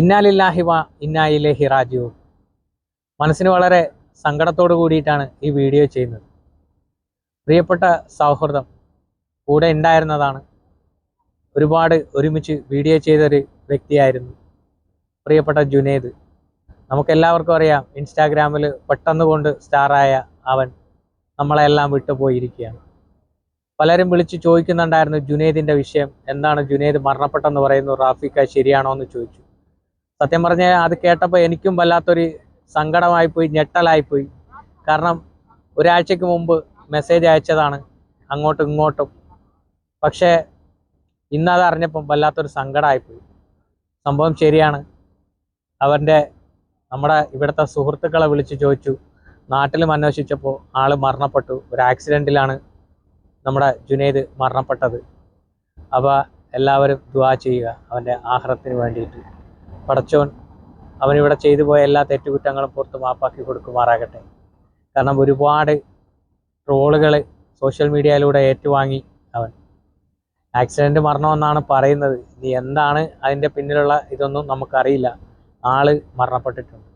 ഇന്നാലില്ലാഹി വ ഇന്നായിലേഹി റാജു മനസ്സിന് വളരെ സങ്കടത്തോട് കൂടിയിട്ടാണ് ഈ വീഡിയോ ചെയ്യുന്നത്. പ്രിയപ്പെട്ട സൗഹൃദം കൂടെ ഉണ്ടായിരുന്നതാണ്. ഒരുപാട് ഒരുമിച്ച് വീഡിയോ ചെയ്തൊരു വ്യക്തിയായിരുന്നു പ്രിയപ്പെട്ട ജുനേദ്. നമുക്കെല്ലാവർക്കും അറിയാം ഇൻസ്റ്റാഗ്രാമിൽ പെട്ടെന്ന് കൊണ്ട് സ്റ്റാറായ അവൻ നമ്മളെല്ലാം വിട്ടുപോയിരിക്കുകയാണ്. പലരും വിളിച്ച് ചോദിക്കുന്നുണ്ടായിരുന്നു ജുനേദിന്റെ വിഷയം എന്താണ്? ജുനേദ് മരണപ്പെട്ടെന്ന് പറയുന്നു. റാഫിക്ക ശരിയാണോ എന്ന് ചോദിച്ചു. സത്യം പറഞ്ഞാൽ അത് കേട്ടപ്പോൾ എനിക്കും വല്ലാത്തൊരു സങ്കടമായിപ്പോയി ഞെട്ടലായിപ്പോയി. കാരണം ഒരാഴ്ചക്ക് മുമ്പ് മെസ്സേജ് അയച്ചതാണ് അങ്ങോട്ടും ഇങ്ങോട്ടും. പക്ഷേ ഇന്നത് അറിഞ്ഞപ്പം വല്ലാത്തൊരു സങ്കടമായിപ്പോയി സംഭവം ശരിയാണ്. അവന്റെ നമ്മുടെ ഇവിടുത്തെ സുഹൃത്തുക്കളെ വിളിച്ച് ചോദിച്ചു. നാട്ടിലും അന്വേഷിച്ചപ്പോൾ ആൾ മരണപ്പെട്ടു. ഒരു ആക്സിഡന്റിലാണ് നമ്മുടെ ജുനൈദ് മരണപ്പെട്ടത്. അപ്പോൾ എല്ലാവരും ദുവാ ചെയ്യുക അവന്റെ ആഹാരത്തിന് വേണ്ടിയിട്ട്. പടച്ചോൻ അവനിവിടെ ചെയ്തു പോയ എല്ലാ തെറ്റുകുറ്റങ്ങളും പുറത്ത് മാപ്പാക്കി കൊടുക്കുമാറാകട്ടെ. കാരണം ഒരുപാട് ട്രോളുകൾ സോഷ്യൽ മീഡിയയിലൂടെ ഏറ്റുവാങ്ങി അവൻ. ആക്സിഡന്റ് മരണമെന്നാണ് പറയുന്നത്. ഇനി എന്താണ് അതിന്റെ പിന്നിലുള്ള ഇതൊന്നും നമുക്കറിയില്ല. ആൾ മരണപ്പെട്ടിട്ടുണ്ട്.